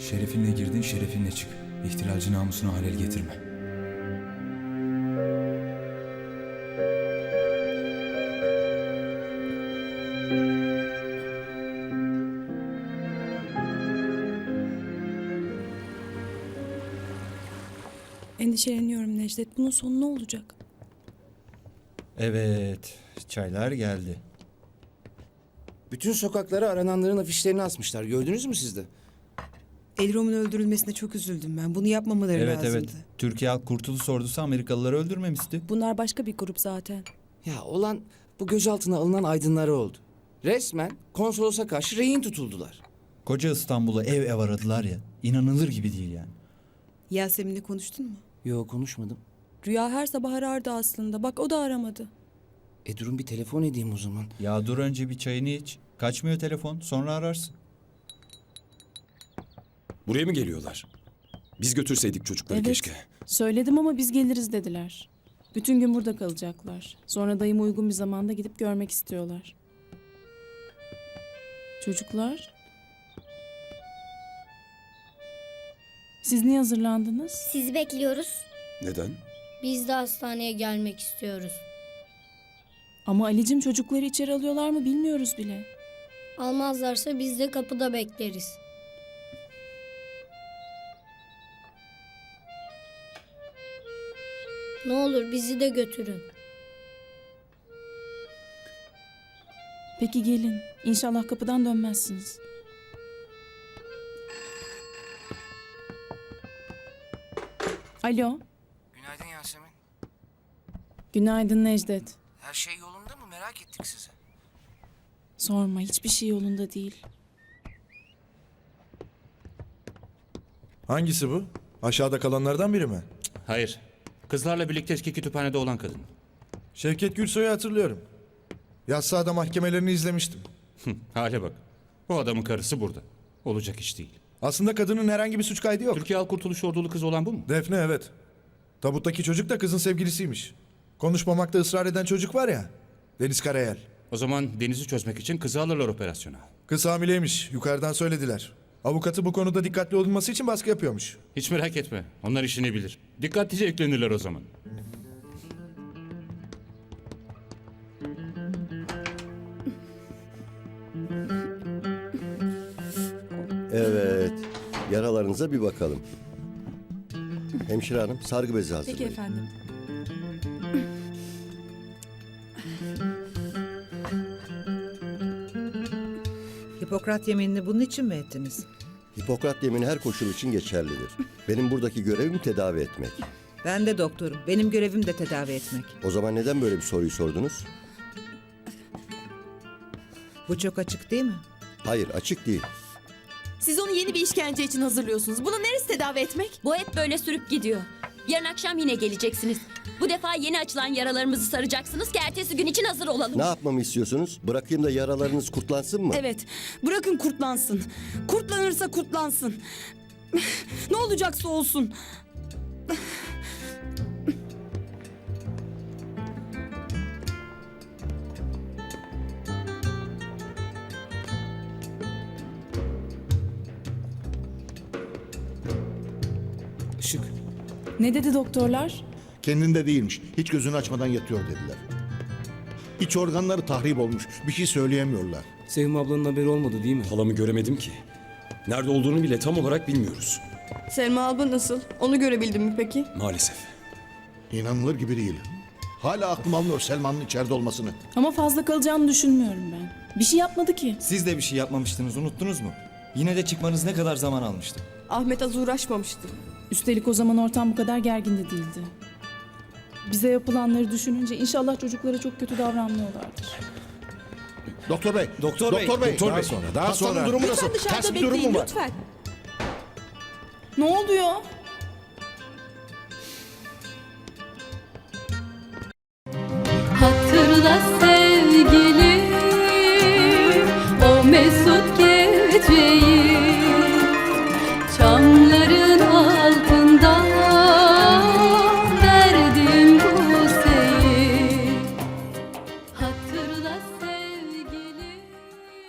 Şerefinle girdin, şerefinle çık. İhtilalci namusuna halel getirme. Endişeleniyorum Necdet. Bunun sonu ne olacak? Evet, çaylar geldi. Bütün sokaklara arananların afişlerini asmışlar. Gördünüz mü siz de? Elrom'un öldürülmesine çok üzüldüm ben. Bunu yapmamaları Evet lazımdı. evet. Türkiye Halk Kurtuluş Ordusu Amerikalıları öldürmemişti. Bunlar başka bir grup zaten. Ya olan bu gözaltına alınan aydınları oldu. Resmen konsolosa karşı rehin tutuldular. Koca İstanbul'u ev ev aradılar ya. İnanılır gibi değil yani. Yasemin'le konuştun mu? Yo konuşmadım. Rüya her sabah arardı aslında. Bak o da aramadı. E durun bir telefon edeyim o zaman. Ya dur önce bir çayını iç. Kaçmıyor telefon, sonra ararsın. Buraya mı geliyorlar? Biz götürseydik çocukları Evet. keşke. Söyledim ama biz geliriz dediler. Bütün gün burada kalacaklar. Sonra dayım uygun bir zamanda gidip görmek istiyorlar. Çocuklar? Siz niye hazırlandınız? Sizi bekliyoruz. Neden? Biz de hastaneye gelmek istiyoruz. Ama Ali'cim çocukları içeri alıyorlar mı bilmiyoruz bile. Almazlarsa biz de kapıda bekleriz. Ne olur bizi de götürün. Peki gelin. İnşallah kapıdan dönmezsiniz. Alo. Günaydın Yasemin. Günaydın Necdet. Her şey yolunda mı? Merak ettik sizi. Sorma hiçbir şey yolunda değil. Hangisi bu? Aşağıda kalanlardan biri mi? Hayır. Kızlarla birlikte eski kütüphanede olan kadın. Şevket Gürsoy'u hatırlıyorum. Yassıada mahkemelerini izlemiştim. Hale bak. O adamın karısı burada. Olacak iş değil. Aslında kadının herhangi bir suç kaydı yok. Türkiye Halk Kurtuluş Ordulu kız olan bu mu? Defne evet. Tabuttaki çocuk da kızın sevgilisiymiş. Konuşmamakta ısrar eden çocuk var ya. Deniz Karayel. O zaman Deniz'i çözmek için kızı alırlar operasyona. Kız hamileymiş. Yukarıdan söylediler. Avukatı bu konuda dikkatli olunması için baskı yapıyormuş. Hiç merak etme. Onlar işini bilir. Dikkatlice eklenirler o zaman. Evet. Yaralarınıza bir bakalım. Hemşire hanım sargı bezi Peki hazırlayın. efendim. Hipokrat yeminini bunun için mi ettiniz? Hipokrat yemini her koşul için geçerlidir. Benim buradaki görevim tedavi etmek. Ben de doktorum. Benim görevim de tedavi etmek. O zaman neden böyle bir soruyu sordunuz? Bu çok açık değil mi? Hayır açık değil. Siz onu yeni bir işkence için hazırlıyorsunuz. Bunu neresi tedavi etmek? Bu hep böyle sürüp gidiyor. Yarın akşam yine geleceksiniz. Bu defa yeni açılan yaralarımızı saracaksınız ki ertesi gün için hazır olalım. Ne yapmamı istiyorsunuz? Bırakayım da yaralarınız kurtlansın mı? Evet. Bırakın kurtlansın. Kurtlanırsa kurtlansın. ne olacaksa olsun. Işık. Ne dedi doktorlar? Kendinde değilmiş. Hiç gözünü açmadan yatıyor dediler. İç organları tahrip olmuş. Bir şey söyleyemiyorlar. Sevim ablanın haberi olmadı değil mi? Halamı göremedim ki. Nerede olduğunu bile tam olarak bilmiyoruz. Selma abla nasıl? Onu görebildin mi peki? Maalesef. İnanılır gibi değil. Hala aklım almıyor Selman'ın içeride olmasını. Ama fazla kalacağını düşünmüyorum ben. Bir şey yapmadı ki. Siz de bir şey yapmamıştınız, unuttunuz mu? Yine de çıkmanız ne kadar zaman almıştı? Ahmet az uğraşmamıştı. Üstelik o zaman ortam bu kadar gergin de değildi. Bize yapılanları düşününce inşallah çocuklara çok kötü davranmıyorlardır. Doktor bey. Doktor bey, Doktor bey. doktor bey. sonra, daha Hastanın sonra. durumu nasıl? Lütfen Ters dışarıda bir durum bekleyin mu var? lütfen. Ne oluyor? Hatırla